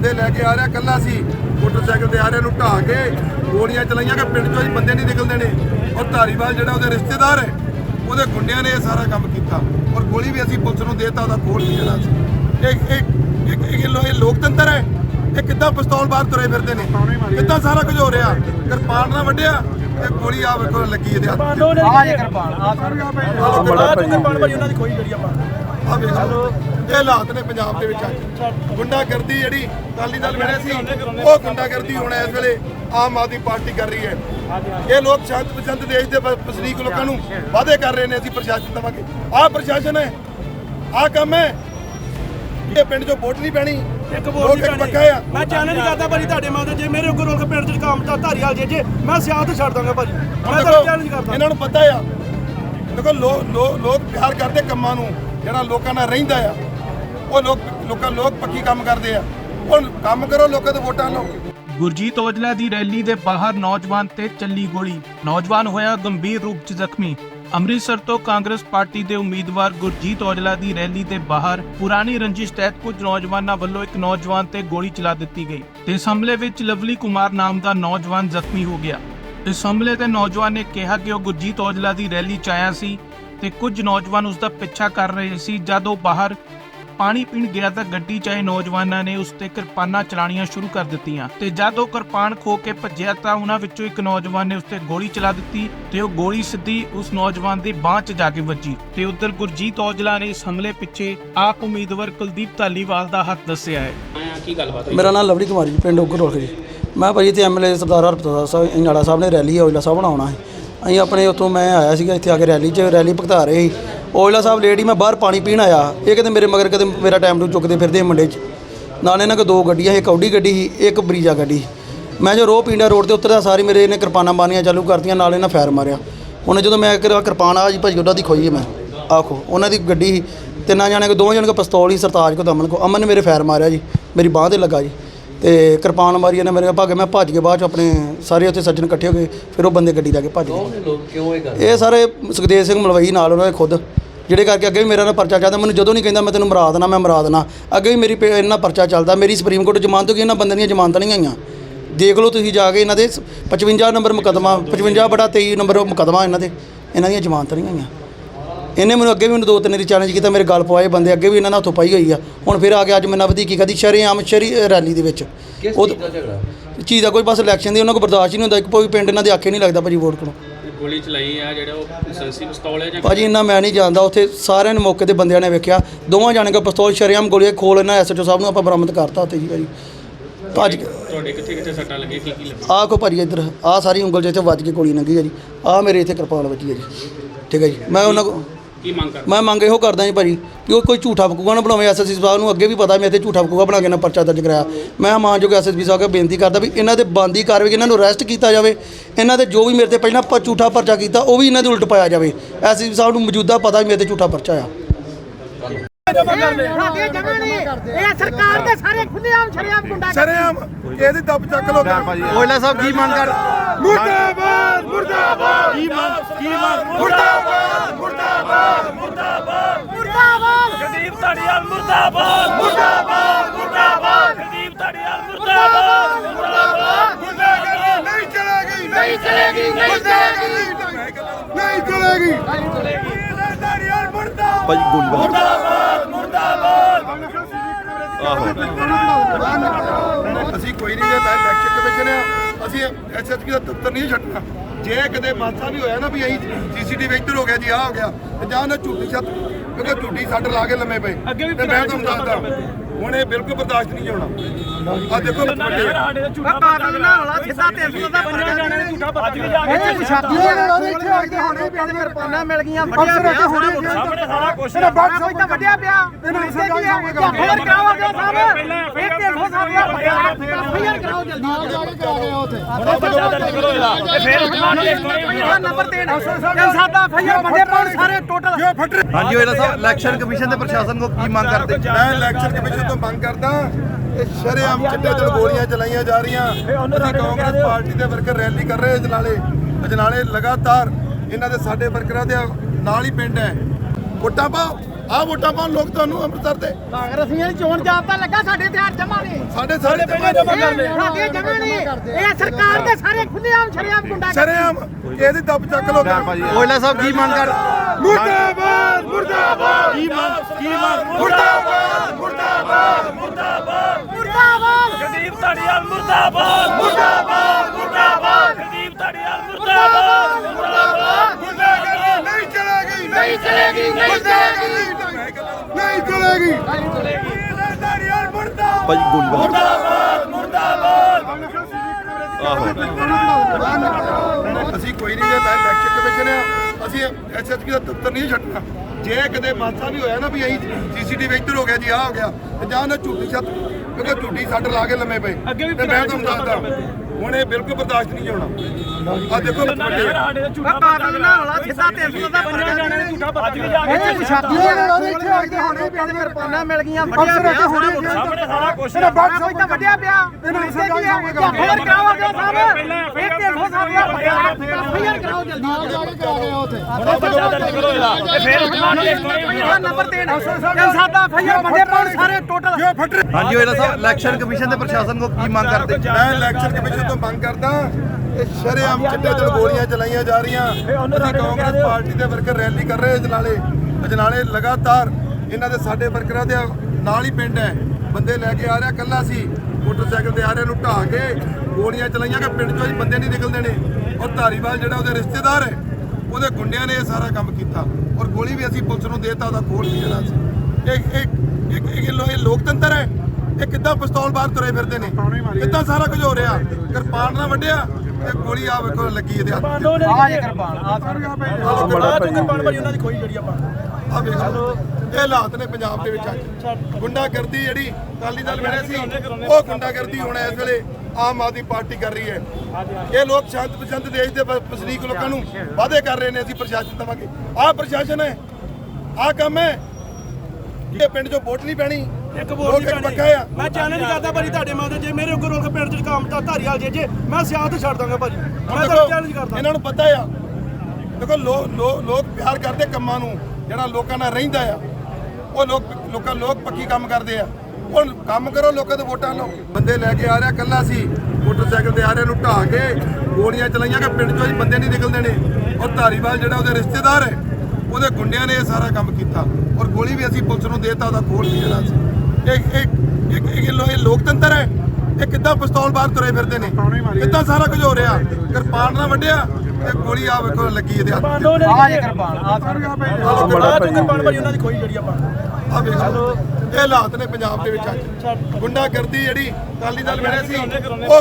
ਬੰਦੇ ਲੈ ਕੇ ਆ ਰਿਹਾ ਕੱਲਾ ਸੀ। ਮੋਟਰਸਾਈਕਲ ਤੇ ਆ ਰਿਹਾ ਨੂੰ ਢਾਹ ਕੇ ਗੋਲੀਆਂ ਚਲਾਈਆਂ ਕਿ ਪਿੰਡ ਚੋਂ ਹੀ ਬੰਦੇ ਨਹੀਂ ਨਿਕਲਦੇ ਨੇ। ਔਰ ਧਾਰੀਵਾਲ ਜਿਹੜਾ ਉਹਦੇ ਰਿਸ਼ਤੇਦਾਰ ਹੈ ਉਹਦੇ ਗੁੰਡਿਆਂ ਨੇ ਇਹ ਸਾਰਾ ਕੰਮ ਕੀਤਾ। ਔਰ ਗੋਲੀ ਵੀ ਅਸੀਂ ਪੁਲਿਸ ਨੂੰ ਦੇਤਾ ਉਹਦਾ ਖੋਲ ਨਹੀਂ ਜਾਣਾ ਸੀ। ਇਹ ਇਹ ਇਹ- ਲੋਕਤੰਤਰ ਹੈ। ਇਹ ਕਿੱਦਾਂ ਪਿਸਤੌਲ ਬਾਹਰ ਤੁਰੇ ਫਿਰਦੇ ਨੇ? ਕਿੱਦਾਂ ਸਾਰਾ ਕੁਝ ਹੋ ਰਿਹਾ? ਕਿਰਪਾਨ ਨਾਲ ਵੱਢਿਆ ਤੇ ਗੋਲੀ ਆ ਵੇਖੋ ਲੱਗੀ ਇਹਦੇ ਹੱਥ ਆ ਜੇ ਕਿਰਪਾਨ ਆ ਸਾਰੇ ਆ ਕਿਰਪਾਨ ਭਾਈ। ਉਹਨਾਂ ਦੀ ਖੋਈ ਜਿਹੜੀ ਆਪਾਂ। ਆ ਵੇਖ ਇਹ ਹਾਲਾਤ ਨੇ ਪੰਜਾਬ ਦੇ ਵਿੱਚ ਅੱਜ। ਗੁੰਡਾਗਰਦੀ ਜਿਹੜੀ ਅਕਾਲੀ ਦਲ ਵੇਲੇ ਸੀ ਉਹ ਗੁੰਡਾਗਰਦੀ ਹੁਣ ਇਸ ਵੇਲੇ ਆਮ ਆਦਮੀ ਪਾਰਟੀ ਕਰ ਰਹੀ ਹੈ। ਇਹ ਲੋਕ ਸ਼ਾਂਤ ਪਸੰਦ ਦੇਸ਼ ਦੇ ਵਸਨੀਕ ਲੋਕਾਂ ਨੂੰ ਵਾਅਦੇ ਕਰ ਰਹੇ ਨੇ ਅਸੀਂ ਪ੍ਰਸ਼ਾਸਨ ਦੇਵਾਂਗੇ। ਆਹ ਪ੍ਰਸ਼ਾਸਨ ਹੈ ਆਹ ਕੰਮ ਹੈ। ਇਹ ਪਿੰਡ 'ਚੋਂ ਵੋਟ ਨਹੀਂ ਪੈਣੀ। ਇੱਕ ਲੋਕ ਵੋਟ ਨਹੀਂ ਪੱਕਾ ਪੈਣੀ। ਆ ਮੈਂ ਚੈਲੰਜ ਕਰਦਾ ਭਾਜੀ ਤੁਹਾਡੇ ਮਾਤੇ ਜੇ ਮੇਰੇ ਉੱਪਰ ਰੋਕ ਪਿੰਡ ਚ ਕੰਮ ਤਾਂ ਧਾਰੀਵਾਲ ਜੇ ਜੇ ਮੈਂ ਸਿਆਸਤ ਛੱਡ ਦਾਂਗਾ ਭਾਜੀ। ਮੈਂ ਤਾਂ ਚੈਲੰਜ ਕਰਦਾ। ਇਹਨਾਂ ਨੂੰ ਪਤਾ ਆ। ਦੇਖੋ ਲੋ- ਲੋ- ਲੋਕ ਪਿਆਰ ਕਰਦੇ ਕੰਮਾਂ ਨੂੰ ਜਿਹੜਾ ਲੋਕਾਂ ਨਾਲ ਰਹਿੰਦਾ ਆ। ਉਹ ਲੋਕ ਲੋਕਾਂ ਲੋਕ ਪੱਕੀ ਕੰਮ ਕਰਦੇ ਆ। ਹੁਣ ਕੰਮ ਕਰੋ, ਲੋਕਾਂ ਤੋਂ ਵੋਟਾਂ ਲਓ। ਗੁਰਜੀਤ ਔਜਲਾ ਦੀ ਰੈਲੀ ਦੇ ਬਾਹਰ ਨੌਜਵਾਨ ਤੇ ਚੱਲੀ ਗੋਲੀ। ਨੌਜਵਾਨ ਹੋਇਆ ਗੰਭੀਰ ਰੂਪ 'ਚ ਜ਼ਖਮੀ। ਅੰਮ੍ਰਿਤਸਰ ਤੋਂ ਕਾਂਗਰਸ ਪਾਰਟੀ ਦੇ ਉਮੀਦਵਾਰ ਗੁਰਜੀਤ ਔਜਲਾ ਦੀ ਰੈਲੀ ਦੇ ਬਾਹਰ ਪੁਰਾਣੀ ਰੰਜਿਸ਼ ਤਹਿਤ ਕੁਝ ਨੌਜਵਾਨਾਂ ਵੱਲੋਂ ਇੱਕ ਨੌਜਵਾਨ ਤੇ ਗੋਲੀ ਚਲਾ ਦਿੱਤੀ ਗਈ। ਤੇ ਇਸ ਹਮਲੇ ਵਿੱਚ ਲਵਲੀ ਕੁਮਾਰ ਨਾਮ ਦਾ ਨੌਜਵਾਨ ਜ਼ਖਮੀ ਹੋ ਗਿਆ। ਇਸ ਹਮਲੇ ਤੇ ਨੌਜਵਾਨ ਨੇ ਕਿਹਾ ਕਿ ਉਹ ਗੁਰਜੀਤ ਔਜਲਾ ਦੀ ਰੈਲੀ 'ਚ ਆਇਆ ਸੀ ਤੇ ਕੁਝ ਨੌਜਵਾਨ ਉਸ ਦਾ ਪਿੱਛਾ ਕਰ ਰਹੇ ਸੀ, ਜਦ ਉਹ ਬਾਹਰ ਪਾਣੀ ਪੀਣ ਗਿਆ ਤਾਂ ਗੱਡੀ ਚਾਹੇ ਨੌਜਵਾਨਾਂ ਨੇ ਉਸ ਤੇ ਕਿਰਪਾਨਾਂ ਚਲਾਣੀਆਂ ਸ਼ੁਰੂ ਕਰ ਦਿੱਤੀਆਂ ਤੇ ਜਦ ਉਹ ਕਿਰਪਾਨ ਖੋ ਕੇ ਭੱਜਿਆ ਤਾਂ ਉਹਨਾਂ ਵਿੱਚੋਂ ਇੱਕ ਨੌਜਵਾਨ ਨੇ ਉਸ ਤੇ ਗੋਲੀ ਚਲਾ ਦਿੱਤੀ ਤੇ ਉਹ ਗੋਲੀ ਸਿੱਧੀ ਉਸ ਨੌਜਵਾਨ ਦੀ ਬਾਹ 'ਚ ਜਾ ਕੇ ਵੱਜੀ ਤੇ ਉਧਰ ਗੁਰਜੀਤ ਔਜਲਾ ਨੇ ਇਸ ਹਮਲੇ ਪਿੱਛੇ ਆਪ ਉਮੀਦਵਾਰ ਕੁਲਦੀਪ ਧਾਲੀਵਾਲ ਦਾ ਹੱਥ ਦੱਸਿਆ ਹੈ। ਮੇਰਾ ਨਾਮ ਲਵਲੀ ਕੁਮਾਰ ਜੀ ਪਿੰਡ ਉਗਰੋਲ ਜੀ ਮੈਂ ਭਾਜੀ ਤੇ ਐਮਐਲਏ ਸਰਦਾਰ ਹਰਪ੍ਰਸਾਦ ਸਾਹਿਬ ਇੰਨਾਲਾ ਸਾਹਿਬ ਨੇ ਰੈਲੀ ਔਜਲਾ ਸਾਹਿਬ ਬਣਾਉਣਾ ਹੈ ਅਸੀਂ ਆਪਣੇ ਉੱਥੋਂ ਮੈਂ ਆਇਆ ਸੀਗਾ ਇੱਥੇ ਆ ਕੇ ਰੈਲੀ 'ਚ ਰੈਲੀ ਭਗਤਾ ਰਹੇ ਸੀ। ਔਜਲਾ ਸਾਹਿਬ ਲੇਡੀ ਮੈਂ ਬਾਹਰ ਪਾਣੀ ਪੀਣ ਆਇਆ। ਇਹ ਕਿਤੇ ਮੇਰੇ ਮਗਰ ਕਿਤੇ ਮੇਰਾ ਟਾਈਮ ਨੂੰ ਚੁੱਕਦੇ ਫਿਰਦੇ ਮੁੰਡੇ 'ਚ। ਨਾਲ ਇਹਨਾਂ ਕੋਲ ਦੋ ਗੱਡੀਆਂ ਇੱਕ ਔਡੀ ਗੱਡੀ ਸੀ ਇੱਕ ਬਰੀਜਾ ਗੱਡੀ। ਮੈਂ ਜੋ ਰੋ ਪਿੰਡਾ ਰੋਡ ਤੇ ਉਤਰਦਾ ਸਾਰੀ ਮੇਰੇ ਇਹਨੇ ਕਿਰਪਾਨਾਂ ਮਾਰਨੀਆਂ ਚਾਲੂ ਕਰਤੀਆਂ ਨਾਲ ਇਹਨਾਂ ਫਾਇਰ ਮਾਰਿਆ। ਉਹਨੇ ਜਦੋਂ ਮੈਂ ਕਿਹਾ ਕਿਰਪਾਨ ਆ ਜੀ ਭਾਜੀ ਉਹਨਾਂ ਦੀ ਖੋਈ ਹੈ ਮੈਂ। ਆਖੋ ਉਹਨਾਂ ਦੀ ਗੱਡੀ ਸੀ। ਤਿੰਨਾਂ ਜਣਿਆਂ ਕੋ ਦੋਵਾਂ ਜਣਿਆਂ ਕੋ ਪਿਸਤੌਲ ਹੀ ਸਰਤਾਜ ਕੋ ਦਮਨ ਕੋ ਅਮਨ ਨੇ ਮੇਰੇ ਫਾਇਰ ਮਾਰਿਆ ਜੀ ਮੇਰੀ ਬਾਹ ਤੇ ਲੱਗਾ ਜੀ। ਤੇ ਕਿਰਪਾਨ ਮਾਰੀ ਇਹਨੇ ਮੇਰੇ ਭਾਗੇ ਮੈਂ ਭੱਜ ਕੇ ਬਾਅਦ ਚ ਆਪਣੇ ਸਾਰੇ ਉੱਥੇ ਸੱਜਣ ਇਕੱਠੇ ਹੋ ਗਏ ਫਿਰ ਉਹ ਬੰਦੇ ਗੱਡੀ ਲੈ ਕੇ ਭੱਜ ਗਏ। ਇਹ ਸਾਰੇ ਸੁਖਦੇਵ ਸਿੰਘ ਮਲਵਈ ਨਾਲ ਉਹਨਾਂ ਦੇ ਖੁਦ। ਜਿਹੜੇ ਕਰਕੇ ਅੱਗੇ ਵੀ ਮੇਰਾ ਨਾ ਪਰਚਾ ਚੱਲਦਾ ਮੈਨੂੰ ਜਦੋਂ ਨਹੀਂ ਕਹਿੰਦਾ ਮੈਂ ਤੈਨੂੰ ਮਰਾ ਦੇਣਾ ਮੈਂ ਮਰਾ ਦੇਣਾ ਅੱਗੇ ਵੀ ਮੇਰੀ ਪੇ- ਇਹਨਾਂ ਪਰਚਾ ਚੱਲਦਾ ਮੇਰੀ ਸੁਪਰੀਮ ਕੋਰਟ ਜ਼ਮਾਨਤ ਹੋ ਗਈ ਇਹਨਾਂ ਬੰਦਿਆਂ ਦੀਆਂ ਜ਼ਮਾਨਤਾਂ ਨਹੀਂ ਆਈਆਂ? ਦੇਖ ਲਓ ਤੁਸੀਂ ਜਾ ਕੇ ਇਹਨਾਂ ਦੇ 55 ਨੰਬਰ ਮੁਕੱਦਮਾ 55 ਬੜਾ 23 ਨੰਬਰ ਮੁਕੱਦਮਾ ਇਹਨਾਂ ਦੇ ਇਹਨਾਂ ਦੀਆਂ ਜ਼ਮਾਨਤਾਂ ਨਹੀਂ ਆਈਆਂ। ਇਹਨੇ ਮੈਨੂੰ ਅੱਗੇ ਵੀ ਮੈਨੂੰ ਦੋ ਤਿੰਨ ਵਾਰੀ ਚੈਲੰਜ ਕੀਤਾ ਮੇਰੇ ਗੱਲ ਪਵਾਏ ਬੰਦੇ ਅੱਗੇ ਵੀ ਇਹਨਾਂ ਨਾਲ ਹੱਥੋਂ ਪਾਈ ਹੋਈ ਆ। ਹੁਣ ਫਿਰ ਆ ਕੇ ਅੱਜ ਮੈਨਾਂ ਵਧੀਕੀ ਕਦੀ ਸ਼ਰੇਆਮ ਸ਼ਰੀ ਰੈਲੀ ਦੇ ਵਿੱਚ। ਕਿਸ ਉਹ- ਚੀਜ਼ ਦਾ ਝਗੜਾ? ਚੀਜ਼ ਦਾ ਕੋਈ ਬਸ ਇਲੈਕਸ਼ਨ ਦੀ ਉਹਨਾਂ ਕੋਲ ਬਰਦਾਸ਼ਤ ਹੀ ਨਹੀਂ ਹੁੰਦਾ ਇੱਕ ਕੋਈ ਪਿੰਡ ਇਹਨਾਂ ਦੇ ਆਖੇ ਨਹੀਂ ਲੱਗਦਾ ਭਾਜੀ ਵੋਟ ਕੋਲੋਂ। ਗੋਲੀ ਚਲਾਈ ਆ ਜਿਹੜਾ ਉਹ ਸੰਸੀ ਪਿਸਤੌਲ ਹੈ ਜਾਂ ਭਾਜੀ ਇੰਨਾ ਮੈਂ ਨਹੀਂ ਜਾਣਦਾ। ਉੱਥੇ ਸਾਰਿਆਂ ਨੇ ਮੌਕੇ ਤੇ ਬੰਦਿਆਂ ਨੇ ਵੇਖਿਆ। ਦੋਵਾਂ ਜਾਣੇ ਕੋ ਪਿਸਤੌਲ ਸ਼ਰੇਆਮ ਗੋਲੀਆਂ ਖੋਲ ਇਹਨਾਂ ਐਸਐਚਓ ਸਾਹਿਬ ਨੂੰ ਆਪਾਂ ਬਰਾਮਦ ਕਰਤਾ ਉੱਥੇ ਜੀ ਭਾਜੀ। ਭੱਜ ਤੁਹਾਡੇ ਕਿੱਥੇ ਕਿੱਥੇ ਸੱਟਾਂ ਲੱਗੀਆਂ? ਕੀ ਕੀ ਲੱਗਾ ਆਹ ਕੋ ਭਾਜੀ ਇੱਧਰ ਆਹ ਸਾਰੀ ਉਂਗਲ ਜਿੱਥੇ ਵੱਜ ਕੇ ਗੋਲੀ ਲੰਗੀ ਹੈ ਜੀ। ਆਹ ਮੇਰੇ ਇੱਥੇ ਕਿਰਪਾਨ ਵੱਜੀ ਹੈ ਜੀ। ਠੀਕ ਹੈ ਜੀ। ਮੈਂ ਉਹਨਾਂ ਕੋ ਕੀ ਮੰਗ ਕਰ ਮੈਂ ਮੰਗ ਇਹੋ ਕਰਦਾ ਜੀ ਭਾਜੀ ਕਿ ਉਹ ਕੋਈ ਝੂਠਾ ਫਕੂਗਾ ਨਾ ਬਣਾਵੇ। ਐਸਐਸਪੀ ਸਾਹਿਬ ਨੂੰ ਅੱਗੇ ਵੀ ਪਤਾ ਮੈਂ ਤੇ ਝੂਠਾ ਫਕੂਗਾ ਬਣਾ ਕੇ ਨਾ ਪਰਚਾ ਦਰਜ ਕਰਾਇਆ। ਮੈਂ ਮਾਨਯੋਗ ਐਸਐਸਪੀ ਸਾਹਿਬ ਅੱਗੇ ਬੇਨਤੀ ਕਰਦਾ ਵੀ ਇਹਨਾਂ ਦੇ ਬੰਦੀ ਕਾਰਵਾਈ ਇਹਨਾਂ ਨੂੰ ਅਰੈਸਟ ਕੀਤਾ ਜਾਵੇ। ਇਹਨਾਂ ਦੇ ਜੋ ਵੀ ਮੇਰੇ ਤੇ ਪਹਿਲਾਂ ਪ- ਝੂਠਾ ਪਰਚਾ ਕੀਤਾ ਉਹ ਵੀ ਇਹਨਾਂ ਦੇ ਉਲਟ ਪਾਇਆ ਜਾਵੇ। ਐਸਐਸਪੀ ਸਾਹਿਬ ਨੂੰ ਮੌਜੂਦਾ ਪਤਾ ਵੀ ਮੇਰੇ ਤੇ ਝੂਠਾ ਪਰਚਾ ਆ। ਸਾਡੀਆਂ ਜਗ੍ਹਾ ਨੇ ਇਹ ਸਰਕਾਰ ਦੇ ਸਾਰੇ ਖੁੱਲੇਆਮ ਸ਼ਰੇਆਮ ਗੁੰਡਾ ਸ਼ਰੇਆਮ ਇਹਦੀ ਦੱਬ ਚੱਕ ਲੋ ਔਜਲਾ ਸਾਹਿਬ ਕੀ ਮੰਗ ਕਰ ਮੁਰਦਾਬਾਦ ਮੁਰਦਾਬਾਦ। ਕੀ ਮੰਗ ਕੀ ਮੰਗ? ਮੁਰਦਾਬਾਦ ਮੁਰਦਾਬਾਦ ਮੁਰਦਾਬਾਦ। ਗਰੀਬ ਧਾਰੀਵਾਲ ਮੁਰਦਾਬਾਦ। ਮੁਰਦਾਬਾਦ ਮੁਰਦਾਬਾਦ। ਗਰੀਬ ਧਾਰੀਵਾਲ ਮੁਰਦਾਬਾਦ ਮੁਰਦਾਬਾਦ। ਨਹੀਂ ਚਲੇਗੀ ਨਹੀਂ ਚਲੇਗੀ ਨਹੀਂ ਚਲੇਗੀ। ਨਹੀਂ ਚਲੇਗੀ। ਭਾਜੀ ਗੋਲੀ ਅਸੀਂ ਕੋਈ ਨਹੀਂ ਜੇ ਮੈਂ ਇਲੈਕਸ਼ਨ ਕਮਿਸ਼ਨ ਆ। ਅਸੀਂ ਐਸਐਸਪੀ ਦਾ ਦਫ਼ਤਰ ਨਹੀਂ ਛੱਡਣਾ। ਜੇ ਕਦੇ ਮਾਸਾ ਵੀ ਹੋਇਆ ਨਾ ਵੀ ਅਸੀਂ ਸੀਸੀਟੀਵੀ ਇੱਧਰ ਹੋ ਗਿਆ ਜੀ ਆ ਹੋ ਗਿਆ ਤੇ ਜਾਂ ਨਾ ਝੂਠੀ ਛੱਤ ਕਿਉਂਕਿ ਝੂਠੀ ਸੱਟ ਲਾ ਕੇ ਲੰਮੇ ਪਏ। ਅੱਗੇ ਵੀ ਤੇ ਮੈਂ ਤੁਹਾਨੂੰ ਦੱਸਦਾ ਹੁਣ ਇਹ ਬਿਲਕੁਲ ਬਰਦਾਸ਼ਤ ਨਹੀਂ ਹੋਣਾ। ਆ ਦੇਖੋ ਸਾਡੇ ਦਾ ਝੂਠਾ ਕਾਗਜ਼ ਨਾਲ ਵਾਲਾ ਸਿੱਧਾ 300 ਦਾ ਪੰਜਾਂ ਜਾਣਿਆਂ ਨੇ ਝੂਠਾ ਅੱਜ ਵੀ ਜਾ ਕੇ ਇਹ ਛਾਤੀਆਂ ਨਾਲ ਇੱਥੇ ਆ ਕੇ ਹੁਣੇ ਵੀ ਇਹਦੇ ਕਿਰਪਾਨਾਂ ਮਿਲ ਗਈਆਂ ਵੱਡਿਆ ਪਿਆ ਸਾਹਮਣੇ ਸਾਰਾ ਕੁਝ ਕੋਈ ਤਾਂ ਵੱਡਿਆ ਪਿਆ ਇਹਨੂੰ ਇਸੇ ਕੀ ਹੈ? ਫੇਰ ਕਰਾਓ ਅੱਗੇ ਸਾਹਿਬ ਇਹ 300 ਸਾਹਿਬ ਦਾ ਵੱਡਿਆ ਫੇਰ ਕਰਾਓ ਜਲਦੀ ਇਹ ਫੇਰ ਉਠਾ ਕੇ ਇਹ ਨੰਬਰ 3 ਇਹ ਸਾਡਾ ਫੇਰ ਵੱਡੇ ਪਾਉਣ ਸਾਰੇ ਟੋਟਲ ਹਾਂਜੀ ਔਜਲਾ ਸਾਹਿਬ ਇਲੈਕਸ਼ਨ ਕਮਿਸ਼ਨ ਤੇ ਪ੍ਰਸ਼ਾਸਨ ਕੋ ਕੀ ਮੰਗ ਕਰਦੇ? ਮੈਂ ਇਲੈਕਸ਼ਨ ਕਮਿਸ਼ਨ ਤੋਂ ਮੰਗ ਕਰਦਾ ਇਹ ਸ਼ਰੇਆਮ ਚਿੱਟੇ ਦਿਨ ਗੋਲੀਆਂ ਚਲਾਈਆਂ ਜਾ ਰਹੀਆਂ। ਅਸੀਂ ਕਾਂਗਰਸ ਪਾਰਟੀ ਦੇ ਵਰਕਰ ਰੈਲੀ ਕਰ ਰਹੇ ਅਜਨਾਲੇ। ਅਜਨਾਲੇ ਲਗਾਤਾਰ ਇਹਨਾਂ ਦੇ ਸਾਡੇ ਵਰਕਰਾਂ ਦੇ ਨਾਲ ਹੀ ਪਿੰਡ ਹੈ। ਪਾਓ। ਆਹ ਵੋਟਾਂ ਪਾਉਣ ਲੋਕ ਤੁਹਾਨੂੰ ਅੰਮ੍ਰਿਤਸਰ ਦੇ। ਕਾਂਗਰਸੀਆਂ ਦੀ ਚੋਣ ਜਾਬਤਾ ਲੱਗਾ ਸਾਡੇ ਤੇ ਹੱਥ ਜਮਾ ਨਹੀਂ। ਸਾਡੇ ਸਾਰੇ ਪਹਿਲਾਂ ਜਮ੍ਹਾਂ ਕਰ ਲਏ। ਸਾਡੇ ਜਮਾ ਨਹੀਂ। ਇਹ ਸਰਕਾਰ ਦੇ ਸਾਰੇ ਖੁੱਲੇਆਮ ਸ਼ਰੇਆਮ ਗੁੰਡਾ ਸ਼ਰੇਆਮ ਇਹਦੀ ਦੱਬ ਚੱਕ ਲੋ ਓਇਲਾ ਸਾਹਿਬ ਕੀ ਮੰਗ ਕਰ ਮੁਰਦਾਬਾਦ ਮੁਰਦਾਬਾਦ। ਕੀ ਮੰਗ ਕੀ ਮੰਗ ਮੁਰਦਾਬਾਦ ਮੁਰਦਾਬਾਦ ਮੁਰਦਾਬਾਦ। ਗਰੀਬ ਧਾੜੀਵਾਲ ਮੁਰਦਾਬਾਦ ਮੁਰਦਾਬਾਦ ਮੁਰਦਾਬਾਦ ਗਰੀਬ ਧਾੜੀਵਾਲ ਮੁਰਦਾਬਾਦ ਮੁਰਦਾਬਾਦ ਨਹੀਂ ਚਲੇਗੀ ਨਹੀਂ ਚਲੇਗੀ ਨਹੀਂ ਚਲੇਗੀ ਨਹੀਂ ਚਲੇਗੀ। ਨਹੀਂ ਚਲੇਗੀ ਮੁਰਦਾਬਾਦ ਭਾਈ ਗੋਲੀ ਮੁਰਦਾਬਾਦ ਮੁਰਦਾਬਾਦ ਅਸੀਂ ਕੋਈ ਨਹੀਂ ਜੇ ਮੈਂ ਇਲੈਕਸ਼ਨ ਕਮਿਸ਼ਨ ਆ। ਅਸੀਂ ਐਸਐਸਪੀ ਦਾ ਦਫ਼ਤਰ ਨਹੀਂ ਛੱਡਣਾ। ਜੇ ਕਿਤੇ ਮਾਸਾ ਵੀ ਹੋਇਆ ਨਾ ਵੀ ਅਸੀਂ ਸੀਸੀਟੀਵੀ ਇੱਧਰ ਹੋ ਗਿਆ ਜੀ ਆਹ ਹੋ ਗਿਆ। ਤੇ ਜਾਂ ਨਾ ਝੂਠੀ ਛੱਤ ਕਿਉਂਕਿ ਝੂਠੀ ਛੱਡ ਲਾ ਕੇ ਲੰਮੇ ਪਏ। ਅੱਗੇ ਵੀ ਤੇ ਮੈਂ ਤੁਹਾਨੂੰ ਦੱਸਦਾ। ਹੁਣ ਇਹ ਬਿਲਕੁਲ ਬਰਦਾਸ਼ਤ ਨਹੀਂ ਹੋਣਾ। ਆ ਦੇਖੋ ਸਾਡੇ ਝੂਠਾ ਕਾਤਲ ਨਾਲ ਵਾਲਾ ਸਿੱਧਾ 300 ਦਾ ਪੰਜਾਂ ਜਾਣੇ ਨੇ ਝੂਠਾ ਅੱਜ ਵੀ ਜਾ ਕੇ ਇਹ ਪੁਛਾਤੀ ਉਹਦੇ ਇੱਥੇ ਆ ਕੇ ਹੁਣੇ ਵੀ ਇਹਦੇ ਕਿਰਪਾਨਾਂ ਮਿਲ ਗਈਆਂ। ਵੱਡਿਆ ਪਿਆ ਹੁਣੇ ਸਾਹਮਣੇ ਸਾਰਾ ਕੁਝ ਕੋਈ ਤਾਂ ਵੱਡਿਆ ਪਿਆ। ਇਹਨੂੰ ਇੱਥੇ ਕੀ ਹੈ ਖਬਰ ਕਰਾਓ ਅੱਗੇ ਸਾਹਿਬ ਹਾਂਜੀ ਓਇਲਾ ਸਾਹਿਬ ਇਲੈਕਸ਼ਨ ਕਮਿਸ਼ਨ ਤੇ ਪ੍ਰਸ਼ਾਸਨ ਕੋ ਕੀ ਮੰਗ ਕਰਦੇ? ਮੈਂ ਇਲੈਕਸ਼ਨ ਕਮਿਸ਼ਨ ਤੋਂ ਮੰਗ ਕਰਦਾ ਕਿ ਸ਼ਰੇਆਮ ਚਿੱਟੇ ਦਿਨ ਗੋਲੀਆਂ ਚਲਾਈਆਂ ਜਾ ਰਹੀਆਂ। ਅਸੀਂ ਕਾਂਗਰਸ ਪਾਰਟੀ ਦੇ ਵਰਕਰ ਰੈਲੀ ਕਰ ਰਹੇ ਅਜਨਾਲੇ। ਅਜਨਾਲੇ ਲਗਾਤਾਰ ਇਹਨਾਂ ਦੇ ਸਾਡੇ ਵਰਕਰਾਂ ਦੇ ਨਾਲ ਹੀ ਪਿੰਡ ਹੈ। ਬੰਦੇ ਲੈ ਕੇ ਆ ਰਿਹਾ ਕੱਲਾ ਸੀ। ਮੋਟਰਸਾਈਕਲ ਤੇ ਆ ਰਿਹਾ ਨੂੰ ਢਾਹ ਕੇ ਗੋਲੀਆਂ ਚਲਾਈਆਂ ਕਿ ਪਿੰਡ ਚੋਂ ਹੀ ਬੰਦੇ ਨਹੀਂ ਨਿਕਲਦੇ ਨੇ। ਔਰ ਧਾਰੀਵਾਲ ਜਿਹੜਾ ਉਹਦੇ ਰਿਸ਼ਤੇਦਾਰ ਹੈ ਉਹਦੇ ਗੁੰਡਿਆਂ ਨੇ ਇਹ ਸਾਰਾ ਕੰਮ ਕੀਤਾ। ਔਰ ਗੋਲੀ ਵੀ ਅਸੀਂ ਪੁਲਿਸ ਨੂੰ ਦੇਤਾ ਉਹਦਾ ਖੋਲ ਵੀ ਜਿਹੜਾ ਸੀ। ਇਹ ਇਹ ਇਹ- ਲੋਕਤੰਤਰ ਹੈ। ਇਹ ਕਿੱਦਾਂ ਪਿਸਤੌਲ ਬਾਹਰ ਤੁਰੇ ਫਿਰਦੇ ਨੇ? ਕਿੱਦਾਂ ਸਾਰਾ ਕੁਝ ਹੋ ਰਿਹਾ? ਕਿਰਪਾਨ ਨਾਲ ਵੱਢਿਆ ਤੇ ਗੋਲੀ ਆ ਵੇਖੋ ਲੱਗੀ ਇਹਦੇ ਹੱਥ ਤੇ। ਆ ਜੇ ਕਿਰਪਾਨ। ਆ ਕਿਰਪਾਨ ਭਾਈ ਉਹਨਾਂ ਦੀ ਖੋਈ ਜਿਹੜੀ ਆਪਾਂ ਆ ਵੇਖੋ। ਇਹ ਹਾਲਾਤ ਨੇ ਪੰਜਾਬ ਦੇ ਵਿੱਚ ਅੱਜ। ਗੁੰਡਾਗਰਦੀ ਜਿਹੜੀ ਅਕਾਲੀ ਦਲ ਵੇਲੇ ਸੀ ਉਹ ਗੁੰਡਾਗਰਦੀ ਹੁਣ ਇਸ ਵੇਲੇ। ਆਮ ਆਦਮੀ ਪਾਰਟੀ ਕਰ ਰਹੀ ਹੈ। ਇਹ ਲੋਕ ਸ਼ਾਂਤ ਪਸੰਦ ਦੇਸ਼ ਦੇ ਵਸਨੀਕ ਲੋਕਾਂ ਨੂੰ ਵਾਅਦੇ ਕਰ ਰਹੇ ਨੇ ਅਸੀਂ ਪ੍ਰਸ਼ਾਸਨ ਦੇਵਾਂਗੇ। ਆਹ ਪ੍ਰਸ਼ਾਸਨ ਹੈ ਆਹ ਕੰਮ ਹੈ। ਇਹ ਪਿੰਡ 'ਚੋਂ ਵੋਟ ਨਹੀਂ ਪੈਣੀ। ਇੱਕ ਵੋਟ ਨਹੀਂ ਪੱਕਾ ਆ। ਮੈਂ ਚੈਲੰਜ ਕਰਦਾ ਭਾਜੀ ਤੁਹਾਡੇ ਮਾਂ ਦੇ ਜੇ ਮੇਰੇ ਉੱਗਰ ਰੋਲ ਕੇ ਪਿੰਡ ਚ ਕੰਮ ਤਾਂ ਧਾਰੀਵਾਲ ਜੇ ਜੇ ਮੈਂ ਸਿਆਸਤ ਛੱਡ ਦਾਂਗਾ ਭਾਜੀ। ਮੈਂ ਤਾਂ ਚੈਲੰਜ ਕਰਦਾ। ਇਹਨਾਂ ਨੂੰ ਪਤਾ ਆ। ਦੇਖੋ ਲੋਕ ਪਿਆਰ ਕਰਦੇ ਕੰਮਾਂ ਨੂੰ ਜਿਹੜਾ ਲੋਕਾਂ ਨਾਲ ਰਹਿੰਦਾ ਆ। ਉਹ ਲੋਕ ਲੋਕਾਂ ਲੋਕ ਪੱਕੀ ਕੰਮ ਕਰਦੇ ਆ। ਹੁਣ ਕੰਮ ਕਰੋ ਲੋਕਾਂ ਦੇ ਵੋਟਾਂ ਲਓ। ਬੰਦੇ ਲੈ ਕੇ ਆ ਰਿਹਾ ਕੱਲਾ ਸੀ। ਮੋਟਰਸਾਈਕਲ ਤੇ ਆ ਰਿਹਾ ਨੂੰ ਢਾਹ ਕੇ ਗੋਲੀਆਂ ਚਲਾਈਆਂ ਕਿ ਪਿੰਡ ਚੋਂ ਹੀ ਬੰਦੇ ਨਹੀਂ ਨਿਕਲਦੇ ਨੇ। ਔਰ ਧਾਰੀਵਾਲ ਜਿਹੜਾ ਉਹਦੇ ਰਿਸ਼ਤੇਦਾਰ ਹੈ ਉਹਦੇ ਗੁੰਡਿਆਂ ਨੇ ਇਹ ਸਾਰਾ ਕੰਮ ਕੀਤਾ। ਔਰ ਗੋਲੀ ਵੀ ਅਸੀਂ ਪੁਲਿਸ ਨੂੰ ਦੇਤਾ ਉਹਦਾ ਖੋਲ ਵੀ ਜਿਹੜਾ ਸੀ। ਇਹ ਇਹ ਇਹ- ਇਹ ਲੋ- ਇਹ ਲੋਕਤੰਤਰ ਹੈ। ਇਹ ਕਿੱਦਾਂ ਪਿਸਤੌਲ ਬਾਹਰ ਤੁਰੇ ਫਿਰਦੇ ਨੇ? ਕਿੱਦਾਂ ਸਾਰਾ ਕੁਝ ਹੋ ਰਿਹਾ? ਕਿਰਪਾਨ ਨਾਲ ਵੱਢਿਆ ਤੇ ਗੋਲੀ ਆ ਵੇਖੋ ਲੱਗੀ ਇਹਦੇ ਹੱਥ ਤੇ। ਆ ਜੇ ਕਿਰਪਾਨ। ਆ ਕਿਰਪਾਨ ਭਾਜੀ ਉਹਨਾਂ ਦੀ ਖੋਈ ਜਿਹੜੀ ਆਪਾਂ। ਆ ਵੇਖੋ। ਇਹ ਹਾਲਾਤ ਨੇ ਪੰਜਾਬ ਦੇ ਵਿੱਚ ਅੱਜ। ਗੁੰਡਾਗਰਦੀ ਜਿਹੜੀ ਅਕਾਲੀ ਦਲ ਵੇਲੇ ਸੀ ਉਹ